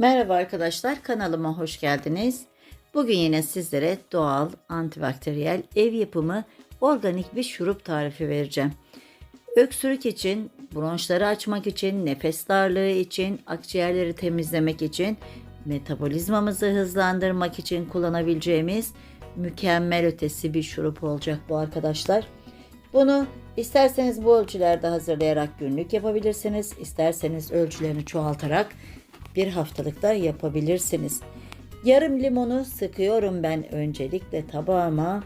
Merhaba arkadaşlar kanalıma hoş geldiniz. Bugün yine sizlere doğal, antibakteriyel, ev yapımı organik bir şurup tarifi vereceğim. Öksürük için, bronşları açmak için, nefes darlığı için, akciğerleri temizlemek için, metabolizmamızı hızlandırmak için kullanabileceğimiz mükemmel ötesi bir şurup olacak bu arkadaşlar. Bunu isterseniz bu ölçülerde hazırlayarak günlük yapabilirsiniz. isterseniz ölçülerini çoğaltarak bir haftalıkta yapabilirsiniz. Yarım limonu sıkıyorum ben öncelikle tabağıma.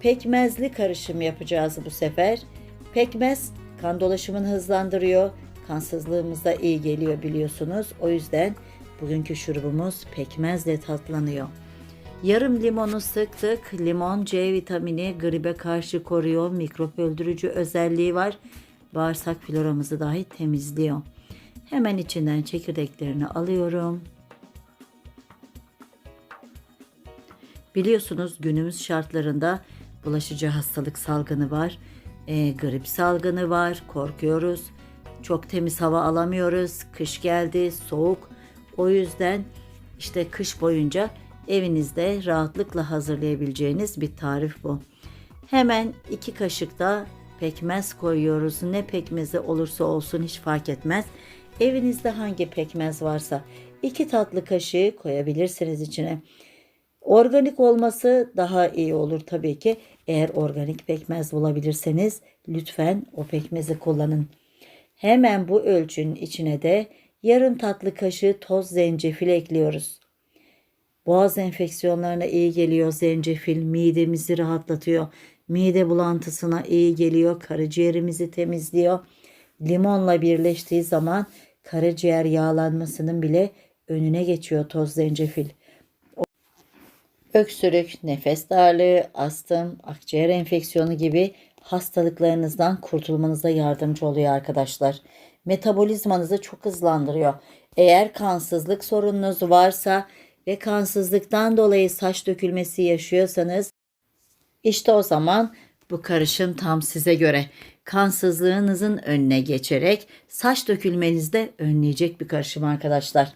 Pekmezli karışım yapacağız bu sefer. Pekmez kan dolaşımını hızlandırıyor. Kansızlığımıza iyi geliyor biliyorsunuz. O yüzden bugünkü şurubumuz pekmezle tatlanıyor. Yarım limonu sıktık. Limon C vitamini gribe karşı koruyor. Mikrop öldürücü özelliği var. Bağırsak floramızı dahi temizliyor. Hemen içinden çekirdeklerini alıyorum. Biliyorsunuz günümüz şartlarında bulaşıcı hastalık salgını var. E, grip salgını var. Korkuyoruz. Çok temiz hava alamıyoruz. Kış geldi, soğuk. O yüzden işte kış boyunca evinizde rahatlıkla hazırlayabileceğiniz bir tarif bu. Hemen iki kaşık da pekmez koyuyoruz. Ne pekmezi olursa olsun hiç fark etmez. Evinizde hangi pekmez varsa iki tatlı kaşığı koyabilirsiniz içine. Organik olması daha iyi olur tabii ki. Eğer organik pekmez bulabilirseniz lütfen o pekmezi kullanın. Hemen bu ölçünün içine de yarım tatlı kaşığı toz zencefil ekliyoruz. Boğaz enfeksiyonlarına iyi geliyor zencefil, midemizi rahatlatıyor. Mide bulantısına iyi geliyor, karaciğerimizi temizliyor. Limonla birleştiği zaman karaciğer yağlanmasının bile önüne geçiyor toz zencefil. Öksürük, nefes darlığı, astım, akciğer enfeksiyonu gibi hastalıklarınızdan kurtulmanıza yardımcı oluyor arkadaşlar. Metabolizmanızı çok hızlandırıyor. Eğer kansızlık sorununuz varsa ve kansızlıktan dolayı saç dökülmesi yaşıyorsanız işte o zaman bu karışım tam size göre. Kansızlığınızın önüne geçerek saç dökülmenizi de önleyecek bir karışım arkadaşlar.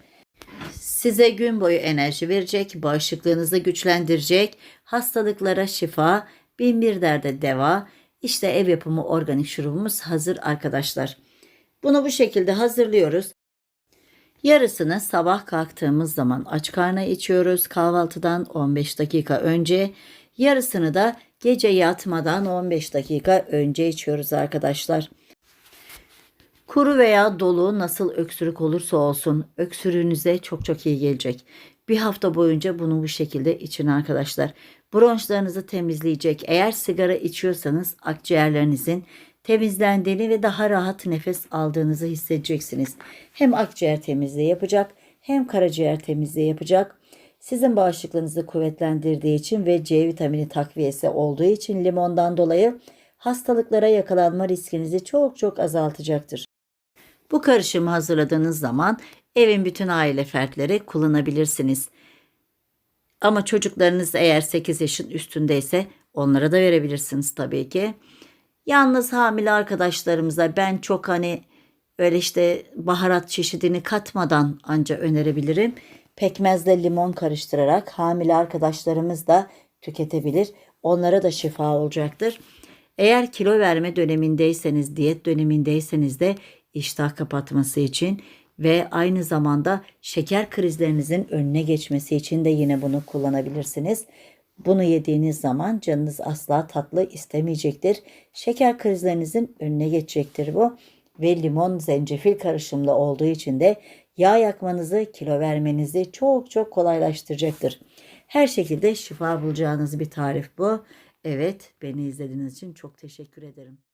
Size gün boyu enerji verecek, bağışıklığınızı güçlendirecek, hastalıklara şifa, bin bir derde deva. İşte ev yapımı organik şurubumuz hazır arkadaşlar. Bunu bu şekilde hazırlıyoruz. Yarısını sabah kalktığımız zaman aç karna içiyoruz kahvaltıdan 15 dakika önce. Yarısını da gece yatmadan 15 dakika önce içiyoruz arkadaşlar. Kuru veya dolu nasıl öksürük olursa olsun öksürüğünüze çok çok iyi gelecek. Bir hafta boyunca bunu bu şekilde için arkadaşlar. Bronşlarınızı temizleyecek. Eğer sigara içiyorsanız akciğerlerinizin temizlendiğini ve daha rahat nefes aldığınızı hissedeceksiniz. Hem akciğer temizliği yapacak hem karaciğer temizliği yapacak. Sizin bağışıklığınızı kuvvetlendirdiği için ve C vitamini takviyesi olduğu için limondan dolayı hastalıklara yakalanma riskinizi çok çok azaltacaktır. Bu karışımı hazırladığınız zaman evin bütün aile fertleri kullanabilirsiniz. Ama çocuklarınız eğer 8 yaşın üstündeyse onlara da verebilirsiniz tabii ki. Yalnız hamile arkadaşlarımıza ben çok hani öyle işte baharat çeşidini katmadan anca önerebilirim. Pekmezle limon karıştırarak hamile arkadaşlarımız da tüketebilir. Onlara da şifa olacaktır. Eğer kilo verme dönemindeyseniz, diyet dönemindeyseniz de iştah kapatması için ve aynı zamanda şeker krizlerinizin önüne geçmesi için de yine bunu kullanabilirsiniz. Bunu yediğiniz zaman canınız asla tatlı istemeyecektir. Şeker krizlerinizin önüne geçecektir bu. Ve limon zencefil karışımlı olduğu için de yağ yakmanızı, kilo vermenizi çok çok kolaylaştıracaktır. Her şekilde şifa bulacağınız bir tarif bu. Evet, beni izlediğiniz için çok teşekkür ederim.